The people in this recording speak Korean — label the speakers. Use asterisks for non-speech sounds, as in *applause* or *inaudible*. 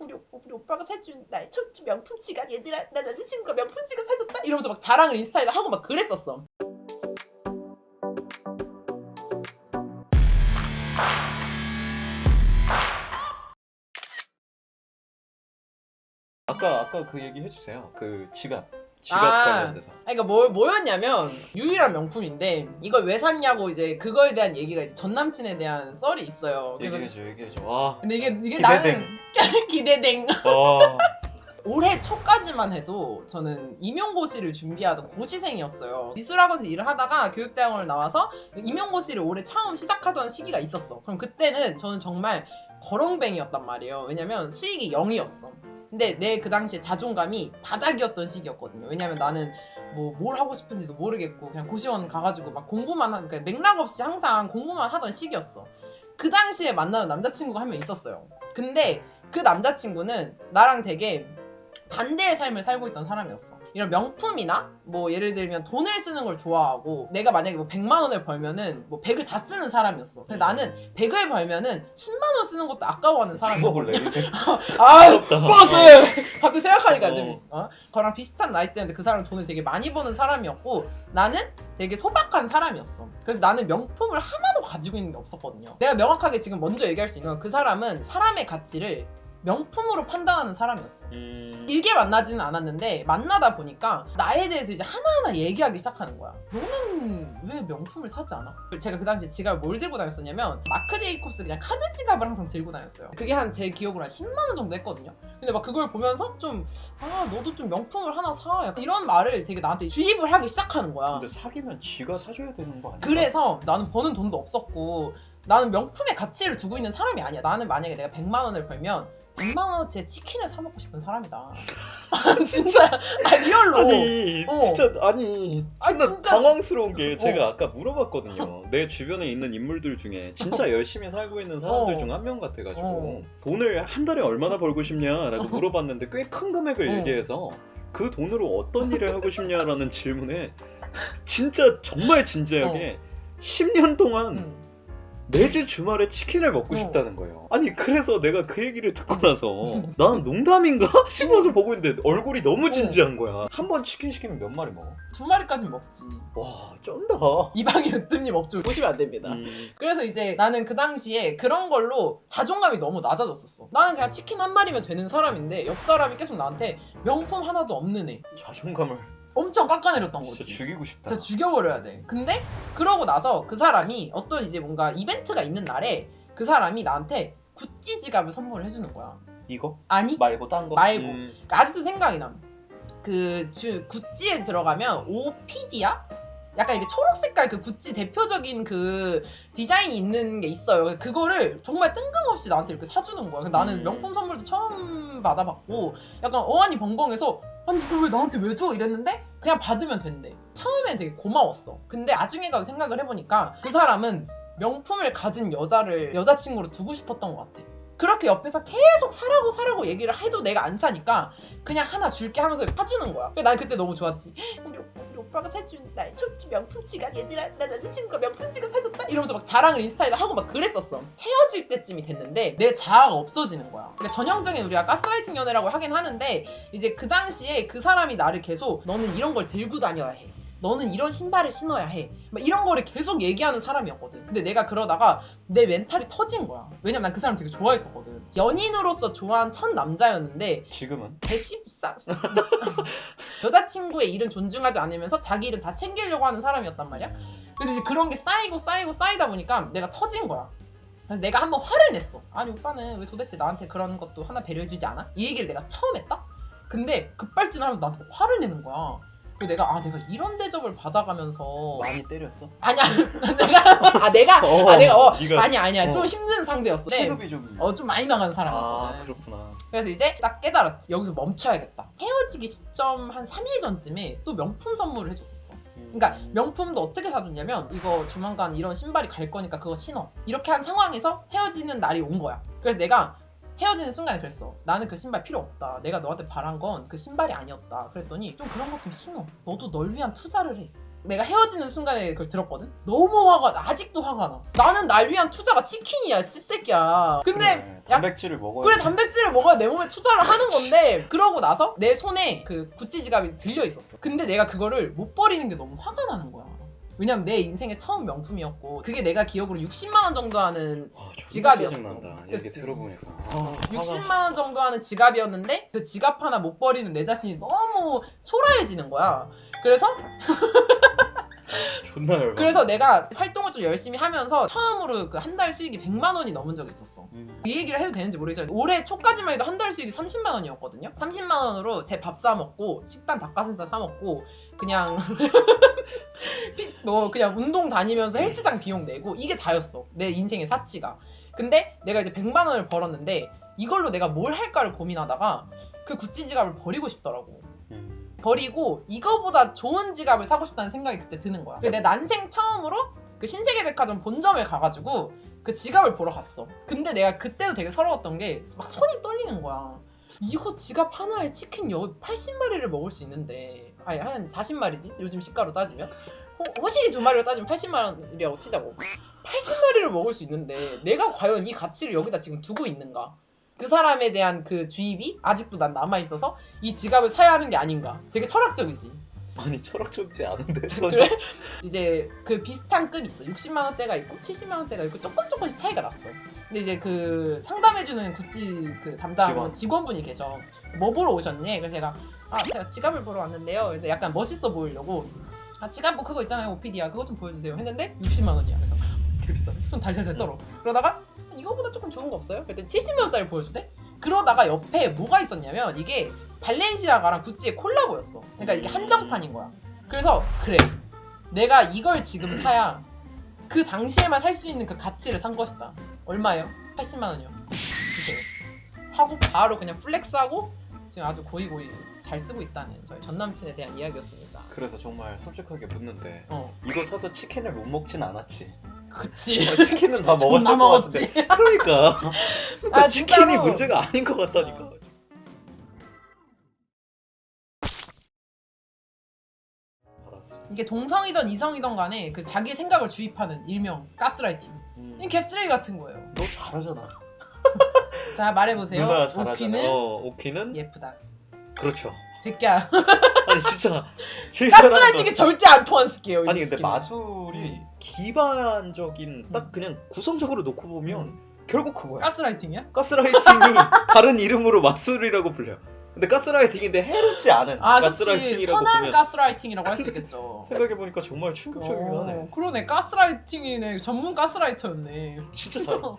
Speaker 1: 우리, 오- 우리 오빠가 사준 나의 첫째 명품 지갑 얘들아 나 남자친구가 명품 지갑 사줬다? 이러면서 막 자랑을 인스타에다 하고 막 그랬었어.
Speaker 2: 아까 아까 그 얘기 해주세요. 그 지갑 지갑
Speaker 1: 아.
Speaker 2: 관련돼서.
Speaker 1: 아니 그러니까 뭐, 뭐였냐면 유일한 명품인데 이걸 왜 샀냐고 이제 그거에 대한 얘기가 이제 전 남친에 대한 썰이 있어요 그래서
Speaker 2: 얘기해줘 얘기해줘. 와.
Speaker 1: 근데 이게 이게. 나는 기대댕 *laughs*
Speaker 2: 와.
Speaker 1: 올해 초까지만 해도 저는 임용고시를 준비하던 고시생이었어요. 미술학원에서 일을 하다가 교육대학원을 나와서 임용고시를 올해 처음 시작하던 시기가 있었어. 그럼 그때는 저는 정말 거렁뱅이였단 말이에요. 왜냐면 수익이 0이었어. 근데 내 그 당시에 자존감이 바닥이었던 시기였거든요. 왜냐면 나는 뭐 뭘 하고 싶은지도 모르겠고 그냥 고시원 가가지고 막 공부만 하는 그러니까 맥락 없이 항상 공부만 하던 시기였어. 그 당시에 만나는 남자친구가 한 명 있었어요. 근데 그 남자친구는 나랑 되게 반대의 삶을 살고 있던 사람이었어. 이런 명품이나 뭐 예를 들면 돈을 쓰는 걸 좋아하고 내가 만약에 뭐 100만 원을 벌면은 뭐 100을 다 쓰는 사람이었어. 근데 나는 100을 벌면은 10만 원 쓰는 것도 아까워하는
Speaker 2: 주먹을
Speaker 1: 사람이었거든.
Speaker 2: 내리세요. *laughs*
Speaker 1: 아,
Speaker 2: 무섭다.
Speaker 1: 버스! 갑자기 생각하니까 좀
Speaker 2: 어.
Speaker 1: 어? 저랑 비슷한 나이대인데 그 사람은 돈을 되게 많이 버는 사람이었고 나는 되게 소박한 사람이었어. 그래서 나는 명품을 하나도 가지고 있는 게 없었거든요. 내가 명확하게 지금 먼저 얘기할 수 있는 건 그 사람은 사람의 가치를 명품으로 판단하는 사람이었어.
Speaker 2: 음.
Speaker 1: 길게 만나지는 않았는데 만나다 보니까 나에 대해서 이제 하나하나 얘기하기 시작하는 거야. 너는 왜 명품을 사지 않아? 제가 그 당시에 지갑을 뭘 들고 다녔었냐면 마크 제이콥스 그냥 카드 지갑을 항상 들고 다녔어요. 그게 한 제 기억으로 한 10만 원 정도 했거든요. 근데 막 그걸 보면서 좀 아 너도 좀 명품을 하나 사 약간 이런 말을 되게 나한테 주입을 하기 시작하는 거야.
Speaker 2: 근데 사귀면 지가 사줘야 되는 거 아니야?
Speaker 1: 그래서 나는 버는 돈도 없었고 나는 명품의 가치를 두고 있는 사람이 아니야. 나는 만약에 내가 100만 원을 벌면 100만 원어치의 치킨을 사 먹고 싶은 사람이다. *laughs* 진짜 아 리얼로.
Speaker 2: 아니
Speaker 1: 어.
Speaker 2: 진짜 아니
Speaker 1: 아,
Speaker 2: 존나
Speaker 1: 진짜
Speaker 2: 당황스러운 게 제가
Speaker 1: 어.
Speaker 2: 아까 물어봤거든요. 내 주변에 있는 인물들 중에 진짜 *laughs* 열심히 살고 있는 사람들
Speaker 1: 어.
Speaker 2: 중 한 명 같아가지고
Speaker 1: 어.
Speaker 2: 돈을 한 달에 얼마나 벌고 싶냐라고 *laughs* 물어봤는데 꽤 큰 금액을
Speaker 1: 어.
Speaker 2: 얘기해서 그 돈으로 어떤 일을 하고 싶냐라는 질문에 진짜 정말 진지하게 10년 동안
Speaker 1: 음.
Speaker 2: 매주 주말에 치킨을 먹고
Speaker 1: 어.
Speaker 2: 싶다는 거예요. 아니 그래서 내가 그 얘기를 듣고 나서 나는 농담인가 *laughs* 싶어서 보고 있는데 얼굴이 너무 진지한 거야. 한 번 치킨 시키면 몇 마리 먹어?
Speaker 1: 두 마리까진 먹지.
Speaker 2: 와 쩐다.
Speaker 1: 이 방에 으뜸님 업주 보시면 안 됩니다.
Speaker 2: 음,
Speaker 1: 그래서 이제 나는 그 당시에 그런 걸로 자존감이 너무 낮아졌었어. 나는 그냥 치킨 한 마리면 되는 사람인데 옆 사람이 계속 나한테 명품 하나도 없는 애.
Speaker 2: 자존감을
Speaker 1: 엄청 깎아내렸던 거지.
Speaker 2: 진짜 죽이고 싶다.
Speaker 1: 진짜 죽여버려야 돼. 근데 그러고 나서 그 사람이 어떤 이제 뭔가 이벤트가 있는 날에 그 사람이 나한테 구찌 지갑을 선물을 해주는 거야.
Speaker 2: 이거
Speaker 1: 아니
Speaker 2: 말고 딴 거?
Speaker 1: 말고.
Speaker 2: 음,
Speaker 1: 아직도 생각이 남. 그 주, 구찌에 들어가면 오피디아? 약간 이게 초록 색깔 그 구찌 대표적인 그 디자인이 있는 게 있어요. 그거를 정말 뜬금없이 나한테 이렇게 사주는 거야. 나는
Speaker 2: 음.
Speaker 1: 명품 선물도 처음 받아봤고 약간 어안이 벙벙해서 아니 이걸 왜 나한테 왜 줘? 이랬는데 그냥 받으면 된대. 처음엔 되게 고마웠어. 근데 나중에 가서 생각을 해보니까 그 사람은 명품을 가진 여자를 여자친구로 두고 싶었던 것 같아. 그렇게 옆에서 계속 사라고 사라고 얘기를 해도 내가 안 사니까 그냥 하나 줄게 하면서 사주는 거야. 그래서 난 그때 너무 좋았지. *gasps* 우리, 오빠, 우리 오빠가 사준 나의 첫째 명품 지갑 얘들아 나 남자친구가 명품 지갑 사줬다 이러면서 막 자랑을 인스타에다 하고 막 그랬었어. 헤어질 때쯤이 됐는데 내 자아가 없어지는 거야. 그러니까 전형적인 우리가 가스라이팅 연애라고 하긴 하는데 이제 그 당시에 그 사람이 나를 계속 너는 이런 걸 들고 다녀야 해. 너는 이런 신발을 신어야 해. 막 이런 거를 계속 얘기하는 사람이었거든. 근데 내가 그러다가 내 멘탈이 터진 거야. 왜냐면 난 그 사람 되게 좋아했었거든. 연인으로서 좋아한 첫 남자였는데
Speaker 2: 지금은
Speaker 1: 배시싸 *laughs* 여자친구의 일은 존중하지 않으면서 자기 일은 다 챙기려고 하는 사람이었단 말이야. 그래서 이제 그런 게 쌓이고 쌓이고 쌓이다 보니까 내가 터진 거야. 그래서 내가 한번 화를 냈어. 아니 오빠는 왜 도대체 나한테 그런 것도 하나 배려해주지 않아? 이 얘기를 내가 처음 했다? 근데 급발진하면서 나한테 화를 내는 거야. 그래서 내가 아 내가 이런 대접을 받아가면서
Speaker 2: 많이 때렸어?
Speaker 1: 아니야 내가 아 내가
Speaker 2: 어,
Speaker 1: 아 내가 어
Speaker 2: 네가-
Speaker 1: 아니 아니야
Speaker 2: 어.
Speaker 1: 좀 힘든 상대였어. 네.
Speaker 2: 체급이 좀
Speaker 1: 어좀 많이 나가는
Speaker 2: 아
Speaker 1: 사람이었거든.
Speaker 2: 그렇구나.
Speaker 1: 그래서 이제 딱 깨달았지. 여기서 멈춰야겠다. 헤어지기 시점 한 3일 전쯤에 또 명품 선물을 해줬었어. 그러니까
Speaker 2: 음.
Speaker 1: 명품도 어떻게 사줬냐면 이거 조만간 이런 신발이 갈 거니까 그거 신어. 이렇게 한 상황에서 헤어지는 날이 온 거야. 그래서 내가 헤어지는 순간에 그랬어. 나는 그 신발 필요 없다. 내가 너한테 바란 건 그 신발이 아니었다. 그랬더니 좀 그런 것 좀 신어. 너도 널 위한 투자를 해. 내가 헤어지는 순간에 그걸 들었거든? 너무 화가 나. 아직도 화가 나. 나는 날 위한 투자가 치킨이야, 씹새끼야. 근데
Speaker 2: 그래, 단백질을 먹어야
Speaker 1: 그래 단백질을 먹어야 내 몸에 투자를 하는 건데 그러고 나서 내 손에 그 구찌 지갑이 들려 있었어. 근데 내가 그거를 못 버리는 게 너무 화가 나는 거야. 왜냐면 내 인생의 처음 명품이었고 그게 내가 기억으로 60만 원 정도 하는
Speaker 2: 아, 존나
Speaker 1: 지갑이었어.
Speaker 2: 짜증난다.
Speaker 1: 그치.
Speaker 2: 들어보니까.
Speaker 1: 어,
Speaker 2: 아,
Speaker 1: 60만 원 정도 하는 지갑이었는데 그 지갑 하나 못 버리는 내 자신이 너무 초라해지는 거야. 그래서 *laughs*
Speaker 2: 존나 열받.
Speaker 1: 그래서 내가 활동을 좀 열심히 하면서 처음으로 그 한 달 수익이 100만 원이 넘은 적이 있었어.
Speaker 2: 음.
Speaker 1: 이 얘기를 해도 되는지 모르겠지만 올해 초까지만 해도 한 달 수익이 30만 원이었거든요. 30만 원으로 제 밥 사 먹고 식단 닭가슴살 사 먹고 그냥 *laughs* 피- 뭐 그냥 운동 다니면서 헬스장 비용 내고 이게 다였어. 내 인생의 사치가. 근데 내가 이제 100만 원을 벌었는데 이걸로 내가 뭘 할까를 고민하다가 그 구찌 지갑을 버리고 싶더라고.
Speaker 2: 음.
Speaker 1: 버리고 이거보다 좋은 지갑을 사고 싶다는 생각이 그때 드는 거야. 근데 내 난생 처음으로 그 신세계백화점 본점을 가가지고 그 지갑을 보러 갔어. 근데 내가 그때도 되게 서러웠던 게 막 손이 떨리는 거야. 이거 지갑 하나에 치킨 여 80마리를 먹을 수 있는데 아니 한 40마리지? 요즘 시가로 따지면? 호, 호식이 두 마리로 따지면 80마리라고 치자고. 80마리를 먹을 수 있는데 내가 과연 이 가치를 여기다 지금 두고 있는가? 그 사람에 대한 그 주입이 아직도 난 남아 있어서 이 지갑을 사야 하는 게 아닌가? 되게 철학적이지
Speaker 2: 아니 철학적이지 않은데. 전혀.
Speaker 1: 그래? 이제 그 비슷한 급이 있어. 60만 원대가 있고 70만 원대가 있고 조금 조금씩 차이가 났어. 근데 이제 그 상담해주는 구찌 그 담당
Speaker 2: 직원.
Speaker 1: 직원. 분이 계셔. 뭐 보러 오셨니? 그래서 제가 아 제가 지갑을 보러 왔는데요. 근데 약간 멋있어 보이려고 아 지갑 뭐 그거 있잖아요 오피디아 그거 좀 보여주세요 했는데 60만 원이야. 그래서
Speaker 2: 개 비싸네.
Speaker 1: 손 달달달 떨어. 그러다가 이거보다 조금 좋은 거 없어요? 그랬더니 70만 원짜리 보여주대. 그러다가 옆에 뭐가 있었냐면 이게 발렌시아가랑 구찌의 콜라보였어. 그러니까 이게
Speaker 2: 음.
Speaker 1: 한정판인 거야. 그래서 그래. 내가 이걸 지금 사야 그 당시에만 살 수 있는 그 가치를 산 것이다. 얼마예요? 80만 원이요. 주세요. 하고 바로 그냥 플렉스하고 지금 아주 고이고이 잘 쓰고 있다는 저희 전 남친에 대한 이야기였습니다.
Speaker 2: 그래서 정말 솔직하게 묻는데
Speaker 1: 어,
Speaker 2: 이거 사서 치킨을 못 먹진 않았지.
Speaker 1: 그치.
Speaker 2: 치킨은 다 *laughs* 먹었을 것
Speaker 1: 먹었지.
Speaker 2: 같은데. 그러니까. *laughs* 그러니까
Speaker 1: 아,
Speaker 2: 치킨이
Speaker 1: 진짜로.
Speaker 2: 문제가 아닌 것 같다니까. 알았어.
Speaker 1: 이게 동성이든 이성이든 간에 그 자기 생각을 주입하는 일명 가스라이팅.
Speaker 2: 음.
Speaker 1: 이 개쓰레기 같은 거예요.
Speaker 2: 너 잘하잖아. *laughs*
Speaker 1: 자 말해보세요.
Speaker 2: 누나 잘하잖아.
Speaker 1: 오키는
Speaker 2: 어, 오키는
Speaker 1: 예쁘다.
Speaker 2: 그렇죠.
Speaker 1: 새끼야. *laughs*
Speaker 2: 아니 진짜
Speaker 1: 가스라이팅이 절대 안 통한스게요.
Speaker 2: 아니 근데 마술이
Speaker 1: 음.
Speaker 2: 기반적인 딱 그냥 구성적으로 놓고 보면 결국 그거야.
Speaker 1: 가스라이팅이야?
Speaker 2: 가스라이팅이 *laughs* 다른 이름으로 마술이라고 불려 요. 근데 가스라이팅인데 해롭지 않은
Speaker 1: 아 그치.
Speaker 2: 가스라이팅이라고
Speaker 1: 선한
Speaker 2: 보면
Speaker 1: 가스라이팅이라고 할 수 있겠죠. *laughs*
Speaker 2: 생각해 보니까 정말 충격적이긴 하네.
Speaker 1: 어, 그러네 가스라이팅이네. 전문 가스라이터였네.
Speaker 2: 진짜 잘. *laughs*
Speaker 1: 어.